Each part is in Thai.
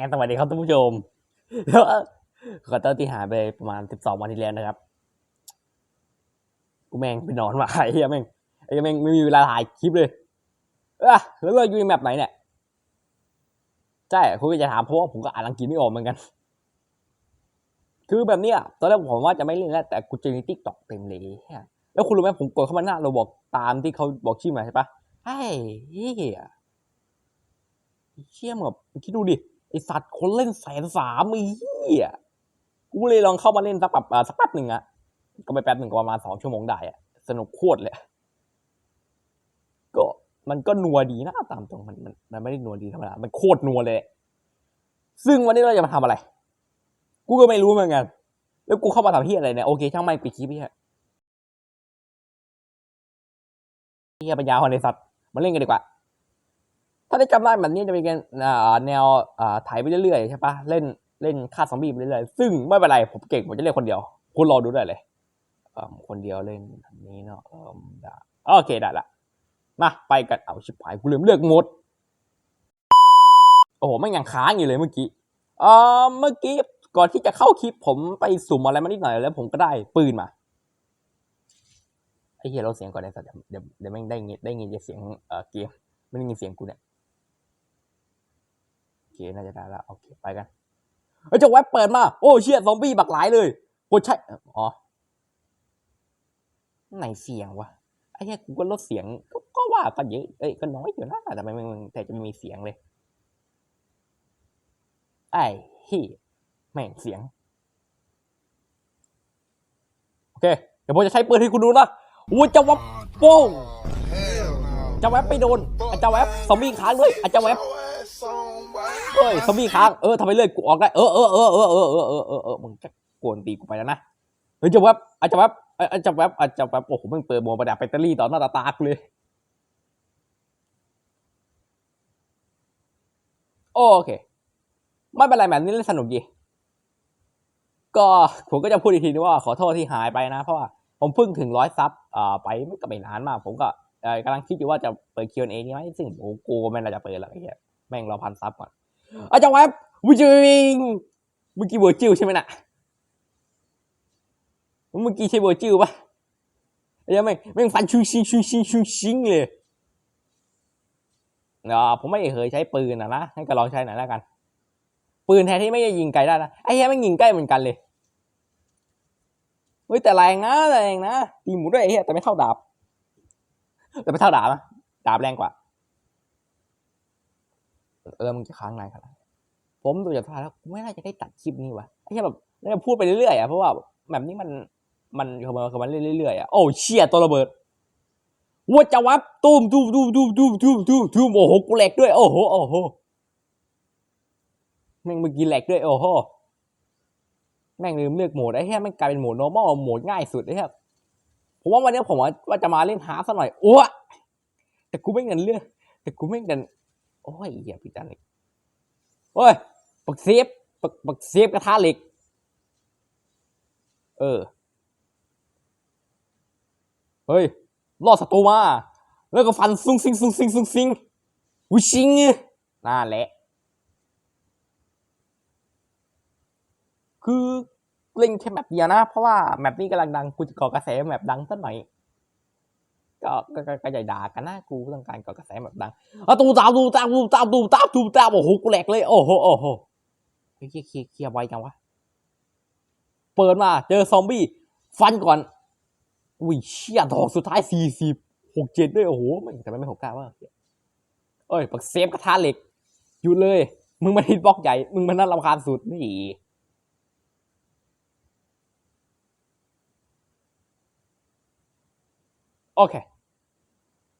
งั้นสวัสดีครับท่านผู้ชมแล้วขอโทษที่หายไปประมาณสิบสองวันที่แล้วนะครับ กูแม่งไปนอนมาไอ้เหี้ยแม่งไอ้เหี้ยแม่งไม่มีเวลาถ่ายคลิปเลยเออแล้วเราอยู่ในแมปไหนเนี่ย ใช่คุณก็จะถามเพราะว่าผมก็อ่านอังกฤษไม่ออกเหมือนกัน คือแบบเนี้ยตอนแรกผมว่าจะไม่เล่นแล้วแต่กูเจอในทิกตอกเต็มเลยแล้วคุณรู้ไหมผมกดเข้ามาหน้าเราบอกตามที่เขาบอกชื่อมาใช่ปะไอ้เหี้ยเชี่ยมงแบบคิดดูดิ ไอสัตว์คนเล่นแสนสามไอ้เหี้ยกูเลยลองเข้ามาเล่นสักแบบสักแป๊บหนึ่งอะก็ไปแป๊บหนึ่งก็ประมาณสองชั่วโมงได้อะสนุกโคตรเลยก็มันก็นัวดีนะตามตรงมันมันมันไม่ได้นัวดีธรรมดามันโคตรนัวเลย ซึ่งวันนี้เราจะมาทำอะไร กูก็ไม่รู้เหมือนกัน แล้วกูเข้ามาทำที่อะไรเนี่ยโอเคช่างไม่ปิดคลิปพี่ฮะเฮียปัญญาคนในสัตว์มาเล่นกันดีกว่า ถ้าได้จำได้แบบนี้จะเป็นการแนวถ่ายไปเรื่อยๆใช่ปะเล่นเล่นฆ่าซอมบี้ไปเรื่อยๆซึ่งไม่เป็นไรผมเก่งผมจะเล่นคนเดียว คุณรอดูได้เลยคนเดียวเล่นอันนี้เนาะโอเคได้ละมาไปกันเอาชิบหายกูลืมเลือกหมดโอ้โหไม่ยังค้างอยู่เลยเมื่อกี้เออเมื่อกี้ก่อนที่จะเข้าคลิปผมไปสุ่มอะไรมานิดหน่อยแล้วผมก็ได้ปืนมาไอ้เหี้ยเราเสียงก่อนได้สัตว์เดี๋ยวเดี๋ยวแม่งได้ยินได้ยินเสียงเออเกมไม่ได้ยินเสียงกูเนี่ย น่าจะได้แล้วโอเคไปกันเฮ้ยเจะแว็บเปิดมา โอ้เชี่ยซอมบี้บักหลายเลยกดใช่อ๋อไหนเสียงวะไอ้เหี้ยกูก็ลดเสียงก็ก็ว่าก็เยอะเอ้ยก็น้อยอยู่นะแต่ไม่ไม่แต่จะไม่มีเสียงเลย ไอ้เฮียแม่งเสียง โอเค เดี๋ยวผมจะใช้ปืนให้คุณดูนะอู้จะวับโป้ง Hell no. จะแวบไปโดนอาจะแวบซอมบี้ค้างด้วยอาจะแวบเฮ้ยซอมบี้ค้างเออทำไมเลื่อยกูออกได้เออเออเออเออเออเออเออเออเออมึงจะกวนตีกูไปแล้วนะเฮ้ยจะแวบอาจะแวบอาจะแวบอาจะแวบโอ้โหมึงเปิดโมประดับแบตเตอรี่ต่อหน้าต่อตากูเลยโอเคไม่เป็นไรแบบนี้เล่นสนุกดีก็ผมก็จะพูดอีกทีนึงว่าขอโทษที่หายไปนะ เพราะว่าผมเพิ่งถึงร้อยซับอ่าไปไม่ก็ไม่นานมาก ผมก็ กำลังคิดอยู่ว่าจะเปิด Q&A นี้ไหมซึ่งโอ้กูก็ไม่น่าจะเปิดหรอกไอ้เหี้ยแม่งรอพันซับก่อนอาจารย์แวบวิจิงเมื่อกี้เวอร์จิลใช่ไหมน่ะเมื่อกี้ใช่เวอร์จิลปะไอ้เหี้ยแม่งแม่งฟันชุงชิงชุงชิงชุงชิงเลยอ่าะผมไม่เคยใช้ปืนนะนะให้ก็ลองใช้หน่อยแล้วกัน ปืนแทนที่ไม่จะยิงไกลได้นะไอ้เหี้ยแม่ยิงใกล้เหมือนกันเลยเฮ้ยแต่แรงนะแต่แรงนะตีหมูด้วยไอ้เหี้ยแต่ไม่เท่าดาบ แต่ไม่เท่าดาบนะดาบแรงกว่า เออมึงจะค้างนานขนาดผมดูจากท่าแล้วไม่น่าจะได้ตัดคลิปนี้วะไอ้แบบน่าจะพูดไปเรื่อยๆอะเพราะว่าแบบนี้มันมันคือมันคือมันเรื่อยๆอะโอ้เชี่ยตัวระเบิดวัวจะวับตูมตูมตูมตูมตูมตูมตูมตูมโอ้โหกูแหลกด้วย โอ้โหโอ้โหแม่งเมื่อกี้แหลกด้วยโอ้โหแม่งลืมเลือกโหมดไอ้เหี้ยแม่งกลายเป็นโหมด normal โหมดง่ายสุดไอ้เหี้ย ผมว่าวันนี้ผมว่าจะมาเล่นฮาร์ดซะหน่อยอ้วแต่กูไม่เงินเลือกแต่กูไม่เงินโอ้ยเหี้ยพี่จันเลยโอ้ยปักเซฟปักปักเซฟกระทะเหล็ก เออ เฮ้ยรอดศัตรูมา แล้วก็ฟันซุงซิงซุงซิงซุงซิงวิชิงนั่นแหละ คือ เล่นแค่แมปเดียวนะ เพราะว่าแมปนี้กำลังดังกูจะก่อกระแสแมปดังสักหน่อยก็ก็ก็ก็อย่ด่ากันนะกูต้องการก่อกระแสแมปดังอะตูตามตูตามตูตามตูตามตูตามโอ้โหกูแหลกเลยโอ้โหโอ้โหเฮ้ยเคลียร์เคลียร์เคลียร์ไวจังวะเปิดมา เจอซอมบี้ฟันก่อนอุ้ยเชี่ยดอกสุดท้ายสี่สิบหกเจ็ดด้วยโอ้โหมันแต่ไม่หกเก้าว่าเอ้ยปักเซฟกระทะเหล็กหยุดเลย มึงมาฮิตบล็อกใหญ่ มึงมันน่ารำคาญสุดนี่ โอเค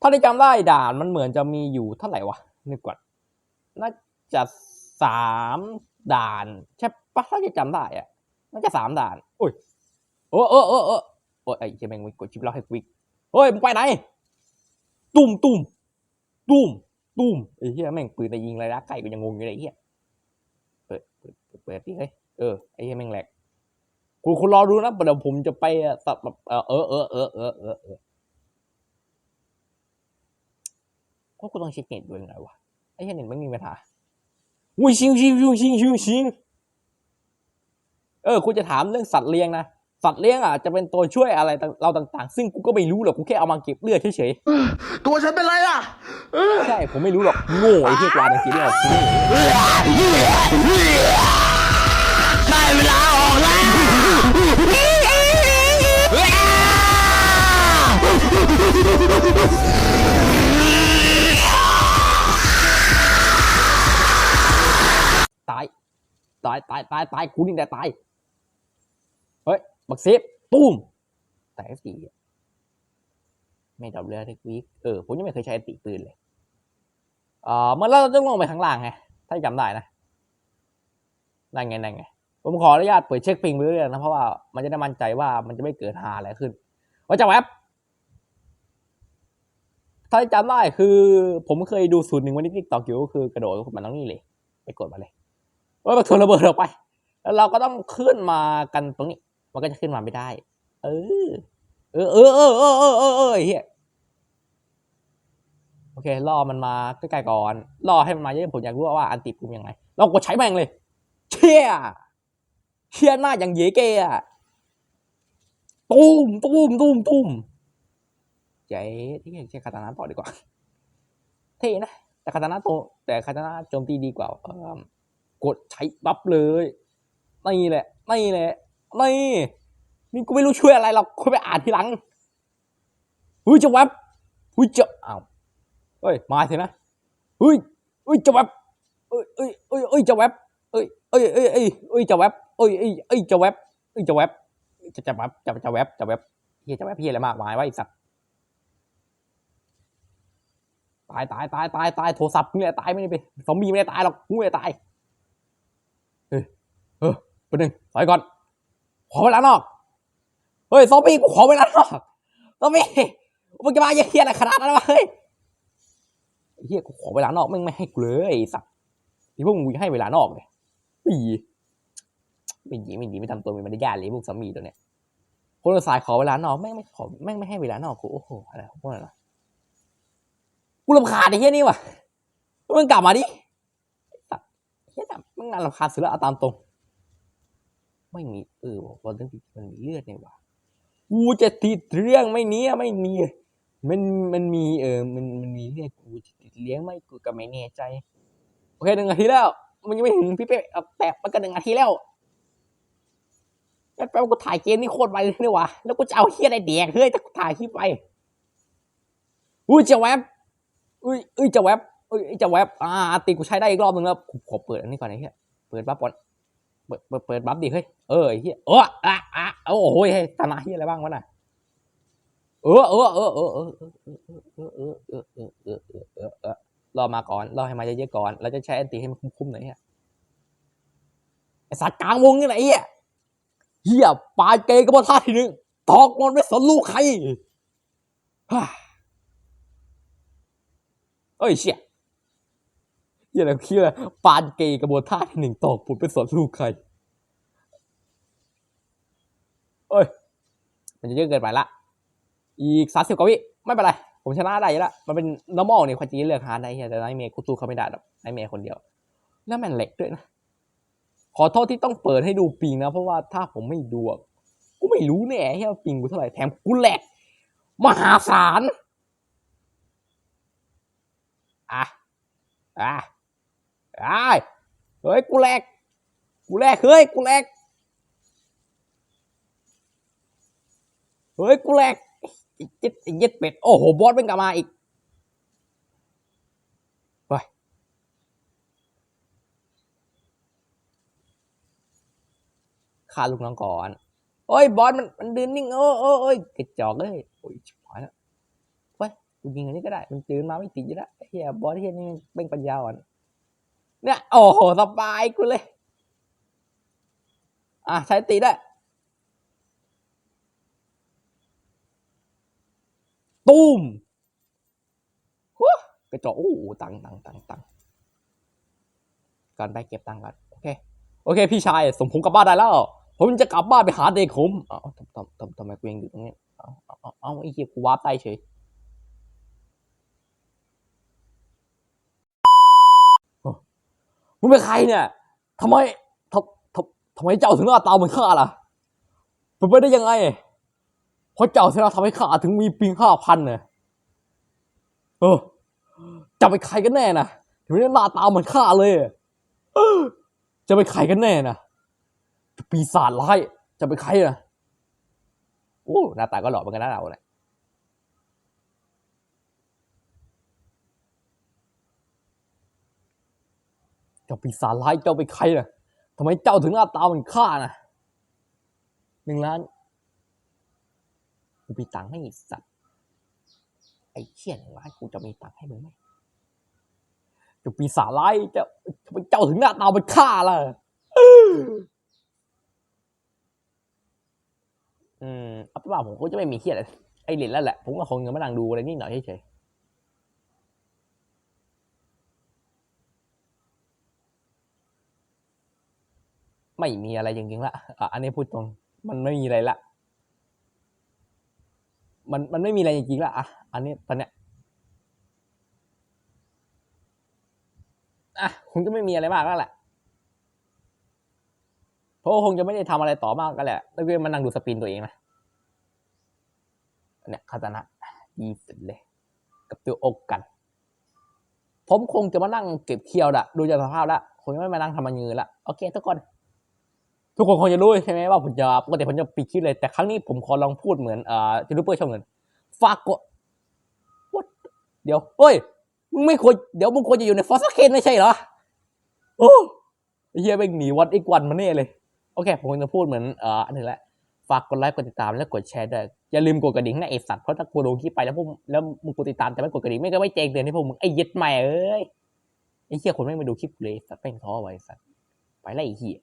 ถ้าได้จำได้ด่านมันเหมือนจะมีอยู่เท่าไหร่วะนึกก่อนน่าจะสามด่าน ใช่ปะถ้าจะจำได้อะน่าจะสามด่านโอ้ยเออเออเออเออโอ้ยไอ้เจมงมึงกดชิปล็อกให้วิกเฮ้ยมึงไปไหนตุ้มตุ้มตุ้มตุ้มไอ้เหี้ยแม่งปืนแต่ยิงไรนะไก่กูยังงงอยู่เลยไอ้เหี้ยเปิดเปิดเปิดดิเฮ้ยเออไอ้เหี้ยแม่งแหลกคุณคุณรอดูนะเดี๋ยวผมจะไปสับแบบเออเออเออเออเออเออ เออก็กูต้องเช็คเน็ตด้วยไงวะไอ้เหี้ยเน็ตไม่มีปัญหาอุ้ยชิงชิงชิงชิงชิงชิงเออคุณจะถามเรื่องสัตว์เลี้ยงนะสัตว์เลี้ยงอะจะเป็นตัวช่วยอะไรต่างเราต่างๆ ซึ่งกูก็ไม่รู้หรอกกูแค่เอามาเก็บเลือดเฉยตัวฉันเป็นไรอะเออๆใช่ผมไม่รู้หรอกโง่ไอ้เหี้ยกวาดอังกฤษเนี่ยกูโง่ได้ายตายตายตายกูนี่แหละตาย เฮ้ย บักเซฟตูมแต่เอฟซีไม่ดับเรือเทควิกเออ ผมยังไม่เคยใช้อันติปืนเลยเอ่อเมื่อเราต้องลงไปข้างล่างไง ถ้าจำได้นะ นั่นไง นั่นไง ผมขออนุญาตเปิดเช็คปิงไปเรื่อยๆนะ เพราะว่ามันจะได้มั่นใจว่ามันจะไม่เกิดหาอะไรขึ้นว่าจะแวบถ้าจำได้คือ ผมเคยดูสูตรหนึ่งวันนี้ติ๊กตอกอยู่ก็คือกระโดดมันต้องนี่เลย ไปกดมาเลย ว่ามันทวนระเบิดออกไป แล้วเราก็ต้องขึ้นมากันตรงนี้ มันก็จะขึ้นมาไม่ได้ เออ เออเออเออเออเออเออเออเฮียโอเครอมันมาใกล้ๆก่อนรอให้มันมาเยอะๆผมอยากรู้ว่าอันติปุ่มยังไงเรากดใช้แม่งเลยเชี่ยเชี่ยหน้าอย่างเยเกอะตูมตูมตูมตูมเจ๊ที่ใช้คาตานะต่อดีกว่า เท่นะ แต่คาตานะโตแต่คาตานะโจมตีดีกว่าเอิ่ม กดใช้บัฟเลยนี่แหละนี่แหละนี่นี่กูไม่รู้ช่วยอะไรหรอกคุยไปอ่านทีหลังเฮ้ยจะแวบเฮ้ยจะอ้าวเฮ้ยมาสินะเฮ้ยเฮ้ยจะแวบเอ้ยเอ้ยเอ้ยเอ้ยจะแวบเอ้ยเอ้ยเอ้ยเอ้ยเอ้ยจะแวบเอ้ยเอ้ยเอ้ยจะแวบเอ้ยจะแวบจะจะแวบจะจะแวบจะแวบเฮียจะแวบเฮียอะไรมากมายวะไอ้สัตว์ตายตายตายตายตายโทรศัพท์มึงเนี่ยตายไม่ได้ไปซอมบี้ไม่ได้ตายหรอกกูไม่ได้ตาย ประเด็นถอยก่อน ขอเวลานอก เฮ้ยซอมบี้กูขอเวลานอกซอมบี้มึงจะมาเฮี้ยอะไรขนาดนั้นวะเฮ้ยเฮียกูขอเวลานอกไมึงไม่ให้กูเลยสัตว์ที่พวกมึงให้เวลานอกเลยไม่ดีไม่ดีไม่ดีไม่ทำตัวมีมารยาทเลยพวกซอมบี้ตัวเนี้ยคนละสายขอเวลานอกแม่งไม่ขอแม่งไม่ให้เวลานอกกูโอ้โหอะไรพวกนั้นวะกูรำคาญไอ้เหี้ยนี่วะมึงกลับมาดิเหี้ยน่ะมึงน่ารำคาญสุดแล้วเอาตามตรง ไม่มีเออบอกว่าเรื่องที่มันมีเลือดเนี่ยว่ะกูจะติดเรื่องไม่เนี้ยไม่มีมันมันมีเออมันมันมีเรื่องกูจะติดเลี้ยงไม่กูก็ไม่แน่ใจโอเคหนึ่งนาทีแล้ว มันยังไม่ถึงพี่เป๊ะเอาแตะมันก็หนึ่งนาทีแล้วแป๊บๆกูถ่ายเกมนี่โคตรไปเลยนี่ว่ะแล้วกูจะเอาเฮียอะไรแดกเฮ้ยถ้ากูถ่ายคลิปไปอุ้ยจะแวบอุ้ยอุ้ยจะแวบอุ้ยจะแวบอ่าตีกูใช้ได้อีกรอบนึงแล้วกูขอเปิดอันนี้ก่อนไอ้เหี้ยเปิดบัฟก่อน เปิดเปิดเปิดบัฟดิเฮ้ยเออไอ้เหี้ยเอออะอะโอ้โหเฮ้ยธนาเหี้ยอะไรบ้างวะน่ะเออเออเออเออเออเออเออเออเออเออเออเออเออรอมาก่อนรอให้มาเยอะๆก่อนแล้วจะใช้อันตี้ให้มันคุ้มๆหน่อยเฮียไอสัตว์กลางวงนี่แหละเหี้ยเหี้ยปลายเกย์ก็มาท่าทีนึงตอกมันไม่สนลูกใครเอ้ยเชี่ย ยอะไรคิดว่าปานเกย์กระบวนท่าที่หนึ่งตอกผุดเป็นสอนลูกใครเอ้ย มันจะเยอะเกินไปละ อีกสามสิบกว่าวิไม่เป็นไร ผมชนะได้แล้วมันเป็น normal เนี่ยความจริงเลือกฮาร์ดได้เฮียแต่ไนเมย์กูสู้เขาไม่ได้หรอกไนเมย์คนเดียว แล้วแมันเหล็กด้วยนะ ขอโทษที่ต้องเปิดให้ดูปิงนะ เพราะว่าถ้าผมไม่ดูกูไม่รู้แน่เฮียว่าปิงกูเท่าไหร่แถมกูแหลกมหาศาลอะอะ ไอะเฮ้ยกูแหลกกูแหลกเฮ้ยกูแหลกเฮ้ยกูแหลกไอ้เจ็ดไอ้เย็ดเป็ดโอ้โหบอสเป็นกลับมาอีกไปฆ่าลูกน้องก่อนโอ้ยบอสมันมันดืนนิ่งโอ้โอ้โอ้ยกระจอกเลยโอ้ยชิบหายแล้วกูยิงอันนี้ก็ได้ มันตื่นมาไม่ติดอยู่แล้วเฮียบอสเฮียนี่เป็นปัญญาอ่อน เนี่ยโอ้โหสบายกูเลย อะใช้ตีได้ ตูมหัวกระจกโอ้ตังตังตังตังก่อนไปเก็บตังก่อนโอเคโอเค พี่ชายส่งผมกลับบ้านได้แล้ว ผมจะกลับบ้านไปหาเด็กผมเอ้าทำทำทำทำไมกูยังอยู่ตรงนี้เอาเอาเอาเอาไอ้เหี้ยกูวาร์ปได้เฉย มึงเป็นใครเนี่ยทำไมทำทำทำไมเจ้าถึงหน้าตาเหมือนข้าล่ะเป็นไปได้ยังไงเพราะเจ้าที่เราทำให้ข้าถึงมีปิงห้าพันเนี่ยเออจะเป็นใครกันแน่นะถึงได้หน้าตาเหมือนข้าเลยจะเป็นใครกันแน่นะปีศาจร้ายจะเป็นใครนะโอ้หน้าตาก็หล่อเหมือนกันนะเราเนี่ย เจ้าปีศาจร้ายเจ้าเป็นใครน่ะทำไมเจ้าถึงหน้าตาเหมือนข้าน่ะหนึ่งล้านกูมีตังค์ให้สัตว์ไอ้เชี่ยหนึ่งล้านกูจะมีตังค์ให้มึงไหมเจ้าปีศาจร้ายเจ้าทำไมเจ้าถึงหน้าตาเหมือนข้าล่ะอืมเอาเป็นว่าผมก็จะไม่มีเครียดอะไรไอ้เหรียญแล้วแหละ ผมก็คงจะมานั่งดูอะไรนิดหน่อยเฉยๆ ไม่มีอะไรจริงๆละอะอันนี้พูดตรง มันไม่มีอะไรละ มันมันไม่มีอะไรจริงๆละอะอันนี้ตอนเนี้ยอะคงจะไม่มีอะไรมากแล้วแหละเพราะคงจะไม่ได้ทำอะไรต่อมากกันแหละแล้วก็มานั่งดูสปินตัวเองนะเนี่ยคาตานะดีสุดเลย กับตัวอกกัน ผมคงจะมานั่งเก็บเคียวละดูจากสภาพละคงไม่มานั่งทำมันยืนละโอเคทุกคน ทุกคนคงจะรู้ใช่ไหมว่าผมจะปกติผมจะปิดคลิปเลย แต่ครั้งนี้ผมขอลองพูดเหมือนเอ่อยูทูบเบอร์ช่องเงินฝากกดเดี๋ยวเฮ้ยมึงไม่ควรเดี๋ยวมึงควรจะอยู่ในฟอสเคนไม่ใช่เหรอโอ้เฮียเป็นหนีวัดอีกวันมาแน่เลยโอเค ผมจะพูดเหมือนเอ่ออันนึงแหละฝากกดไลค์กดติดตามและกดแชร์ด้วยอย่าลืมกดกระดิ่งนะไอสัตว์เพราะถ้ากูลงคลิปไปแล้วพวกแล้วมึงกดติดตามแต่ไม่กดกระดิ่งไม่ก็ไม่แจ้งเตือนให้พวกมึงไอ้ย็ดแม่เอ้ยไอ้เหี้ยคนไม่มาดูคลิปเลยสัตว์แม่งท้อไว้สัตว์ไปไล่ไอ้เหี้ย